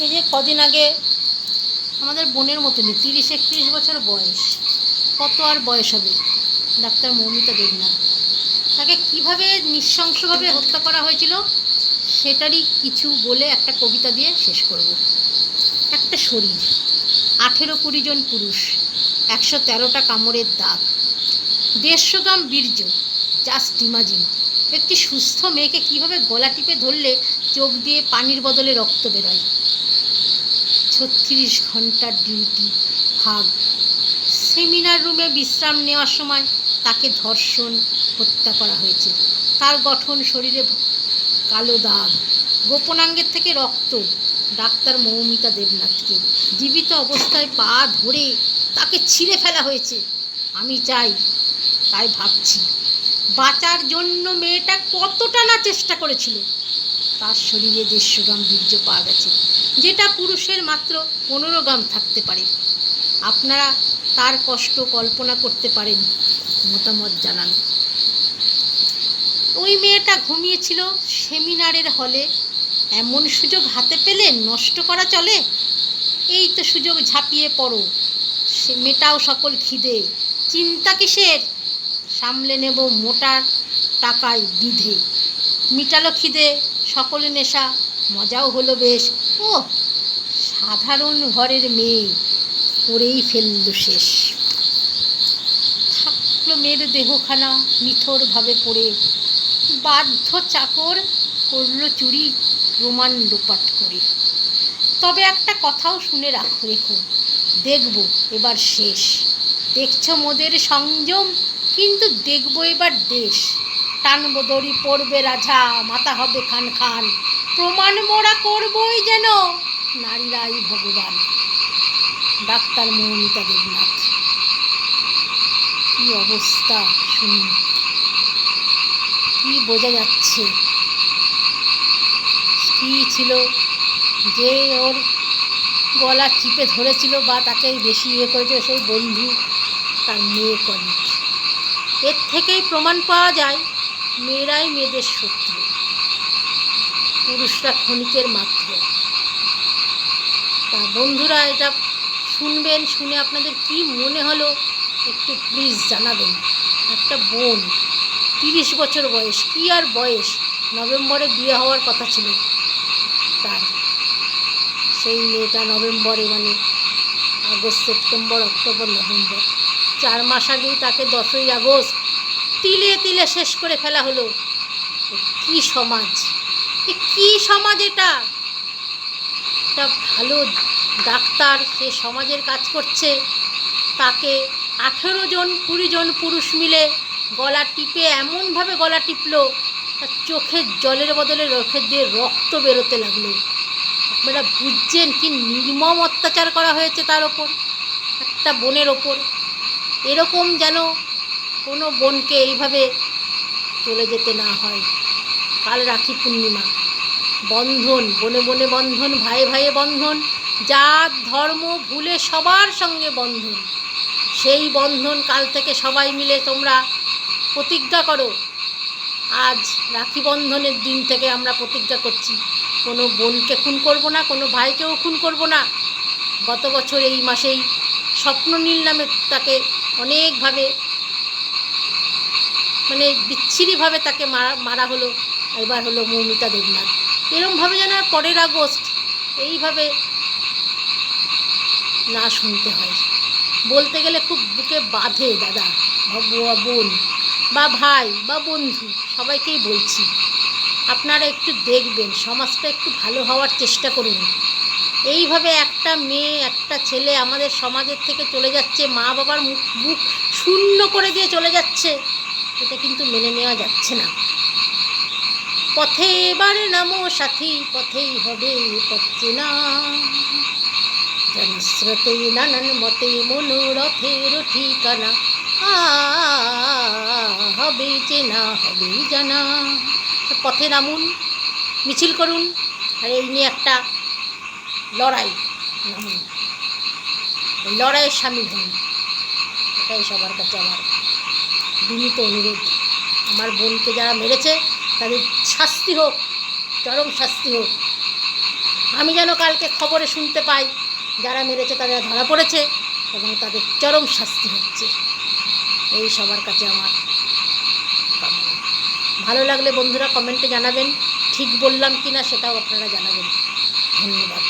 এই যে কদিন আগে আমাদের বোনের মতনই, তিরিশ একত্রিশ বছর বয়স। কত আর বয়স হবে? ডাক্তার মৌমিতা দেবনাথ। তাকে কীভাবে নৃশংসভাবে হত্যা করা হয়েছিল সেটারই কিছু বলে একটা কবিতা দিয়ে শেষ করব। একটা শরীর, আঠেরো কুড়ি জন পুরুষ, একশো তেরোটা কামড়ের দাগ, দেড়শো গ্রাম বীর্য, জাস্ট ইমাজিন। একটি সুস্থ মেয়েকে কীভাবে গলা টিপে ধরলে চোখ দিয়ে পানির বদলে রক্ত বেরোয়? ছত্রিশ ঘণ্টার ডিউটি, ভাগ। সেমিনার রুমে বিশ্রাম নেওয়ার সময় তাকে ধর্ষণ, হত্যা করা হয়েছে। তার গঠন শরীরে কালো দাগ। গোপনাঙ্গের থেকে রক্ত। ডাক্তার মৌমিতা দেবনাথকে। জীবিত অবস্থায় পা ধরে তাকে ছিঁড়ে ফেলা হয়েছে। আমি চাই, তাই ভাবছি। বাঁচার জন্য মেয়েটা কতটা না চেষ্টা করেছিল। তার শরীরে দেড়শো গ্রাম বীর্য পাওয়া গেছে, যেটা পুরুষের মাত্র পনেরো গ্রাম থাকতে পারে। আপনারা তার কষ্ট কল্পনা করতে পারেন, মতামত জানান। ওই মেয়েটা ঘুমিয়েছিল সেমিনারের হলে। এমন সুযোগ হাতে পেলে নষ্ট করা চলে? এই তো সুযোগ ঝাঁপিয়ে পড়ো। সে মেটাও সকল খিদে, চিন্তা কিসের? সামলে নেব মোটা টাকায় বিধে। মিটালো খিদে সকলে নেশা, মজাও হলো বেশ। ও সাধারণ ঘরের মেয়ে, করেই ফেলল শেষ। থাকল মেয়ের দেহখানা, নিথরভাবে পড়ে। বাধ্য চাকর করল চুরি রোমান লোপাট করে। তবে একটা কথাও শুনে রাখো, রেখো। দেখব এবার শেষ। দেখছ মোদের সংযম, কিন্তু দেখব এবার দেশ। টানবো দড়ি, পড়বে রাজা মাথা হবে খান খান। প্রমাণ মোড়া করবই যেন নারীরাই ভগবান। ডাক্তার মৌমিতা দেবনাথ, কি অবস্থা শুনুন কি বোঝা যাচ্ছে? কি ছিল যে ওর গলা চিপে ধরেছিল বা তাকে বেশি ইয়ে করেছিল সেই বন্ধু তার মেয়ে কলিক এর থেকেই প্রমাণ পাওয়া যায় মেয়েরাই মেয়েদের শত্রু। পুরুষরা ক্ষণিকের মাত্র। তা বন্ধুরা, এটা শুনবেন, শুনে আপনাদের কি মনে হলো, একটু প্লিজ জানাবেন। একটা বোন, তিরিশ বছর বয়স, কি আর বয়স? নভেম্বরে বিয়ে হওয়ার কথা ছিল তার। সেই মেয়েটা নভেম্বরে মানে আগস্ট, সেপ্টেম্বর, অক্টোবর, নভেম্বর, চার মাস আগেই তাকে দশই আগস্ট তিলে তিলে শেষ করে ফেলা হলো। কি সমাজ? এ কি সমাজ এটা? একটা ভালো ডাক্তার সে সমাজের কাজ করছে, তাকে আঠেরো জন, কুড়ি জন পুরুষ মিলে গলা টিপে এমনভাবে গলা টিপলো, তার চোখের জলের বদলে রোখের দিয়ে রক্ত বেরোতে লাগল। আপনারা বুঝছেন কি নির্মম অত্যাচার করা হয়েছে তার ওপর? একটা বোনের ওপর। এরকম যেন কোনো বোনকে এইভাবে চলে যেতে না হয়। কাল রাখি পূর্ণিমা। বন্ধন বনে বনে বন্ধন ভাইয়ে ভাইয়ে বন্ধন, জাত, ধর্ম, ভুলে সবার সঙ্গে বন্ধন। সেই বন্ধন কাল থেকে সবাই মিলে তোমরা প্রতিজ্ঞা করো। আজ রাখি বন্ধনের দিন থেকে আমরা প্রতিজ্ঞা করছি। কোনো বোনকে খুন করব না, কোনো ভাইকেও খুন করব না। গত বছর এই মাসেই স্বপ্ননীল নামে তাকে অনেকভাবে মানে বিচ্ছিরিভাবে তাকে মারা মারা হলো, এবার হলো মৌমিতা দেবনাথ। এরমভাবে যেন আর পরের আগস্ট এইভাবে না শুনতে হয়। বলতে গেলে খুব বুকে বাঁধে দাদা বোন বা ভাই বা বন্ধু, সবাইকেই বলছি। আপনারা একটু দেখবেন, সমাজটা একটু ভালো হওয়ার চেষ্টা করুন। এইভাবে একটা মেয়ে, একটা ছেলে আমাদের সমাজের থেকে চলে যাচ্ছে মা বাবার মুখ মুখ শূন্য করে দিয়ে চলে যাচ্ছে। এটা কিন্তু মেনে নেওয়া যাচ্ছে না। পথে এবার নামো সাথী, পথেই হবে পথে না। জনস্রোতে নানান মতে মনোরথের ঠিকানা। হবে চেনা হবে জানা। পথে নামুন, মিছিল করুন, আর এই নিয়ে একটা লড়াই নামুন। লড়াইয়ের সামিল হন। এটাই সবার কাছে আমার বিনীত অনুরোধ। আমার বোনকে যারা মেরেছে, তাদের শাস্তি হোক, চরম শাস্তি হোক। আমি যেন কালকে খবরে শুনতে পাই, যারা মেরেছে তারা ধরা পড়েছে এবং তাদের চরম শাস্তি হচ্ছে। এই সবার কাছে আমার ভালো লাগলে বন্ধুরা কমেন্টে জানাবেন, ঠিক বললাম কি না সেটাও আপনারা জানাবেন। ধন্যবাদ।